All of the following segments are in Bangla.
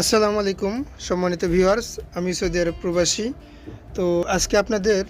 আসসালামু আলাইকুম, সম্মানিত ভিউয়ার্স, আমি সৌদি আরব প্রবাসী। তো আজকে আপনাদের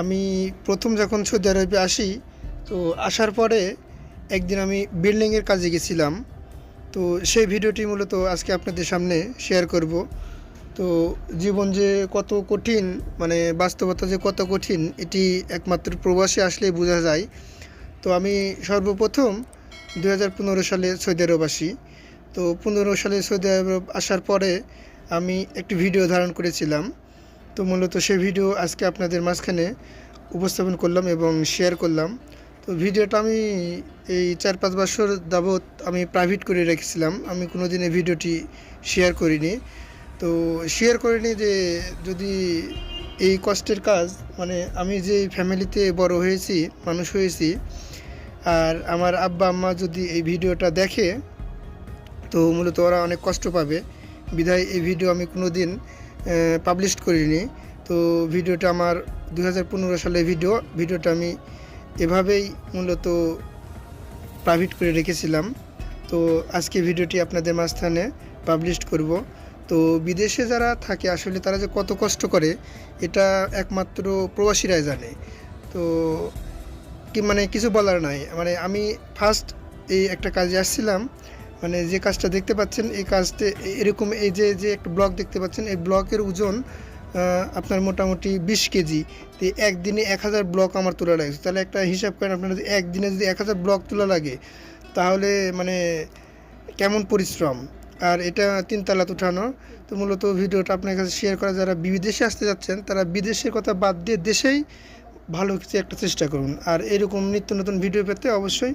আমি প্রথম যখন সৌদি আরবে আসি, তো আসার পরে একদিন আমি বিল্ডিংয়ের কাজে গেছিলাম। তো সেই ভিডিওটি মূলত আজকে আপনাদের সামনে শেয়ার করব। তো জীবন যে কত কঠিন মানে বাস্তবতা যে কত কঠিন, এটি একমাত্র প্রবাসী আসলেই বোঝা যায়। তো আমি সর্বপ্রথম দু হাজার পনেরো সালে সৌদি আরব আসি। তো পনেরো সালে সৌদি আরব আসার পরে আমি একটি ভিডিও ধারণ করেছিলাম। তো মূলত সেই ভিডিও আজকে আপনাদের মাঝখানে উপস্থাপন করলাম এবং শেয়ার করলাম। তো ভিডিওটা আমি এই চার পাঁচ বছর যাবৎ আমি প্রাইভেট করে রেখেছিলাম। আমি কোনো দিন ভিডিওটি শেয়ার করিনি। তো শেয়ার করিনি যে যদি এই কষ্টের কাজ মানে আমি যে ফ্যামিলিতে বড় হয়েছি, মানুষ হয়েছি, আর আমার আব্বা আম্মা যদি এই ভিডিওটা দেখে তো মূলত ওরা অনেক কষ্ট পাবে। বিধায় এই ভিডিও আমি কোনো দিন পাবলিশ করিনি। তো ভিডিওটা আমার দু হাজার পনেরো সালে ভিডিও ভিডিওটা আমি এভাবেই মূলত প্রাইভেট করে রেখেছিলাম। তো আজকে ভিডিওটি আপনাদের মাঝখানে পাবলিশ করব। তো বিদেশে যারা থাকে, আসলে তারা যে কত কষ্ট করে, এটা একমাত্র প্রবাসীরাই জানে। তো কি মানে কিছু বলার নাই। মানে আমি ফার্স্ট এই একটা কাজে আসছিলাম। মানে যে কাজটা দেখতে পাচ্ছেন, এই কাজতে এরকম এই যে যে একটা ব্লক দেখতে পাচ্ছেন, এই ব্লকের ওজন আপনার মোটামুটি বিশ কেজি। তো একদিনে এক হাজার ব্লক আমার তোলা লাগছে তাহলে একটা হিসাব করেন আপনার যদি একদিনে যদি এক হাজার ব্লক তোলা লাগে, তাহলে মানে কেমন পরিশ্রম? আর এটা তিনতলাত উঠানো। তো মূলত ভিডিওটা আপনার কাছে শেয়ার করা যারা বিদেশে আসতে যাচ্ছেন, তারা বিদেশের কথা বাদ দিয়ে দেশেই ভালো কিছু একটা চেষ্টা করুন। আর এরকম নিত্য নতুন ভিডিও পেতে অবশ্যই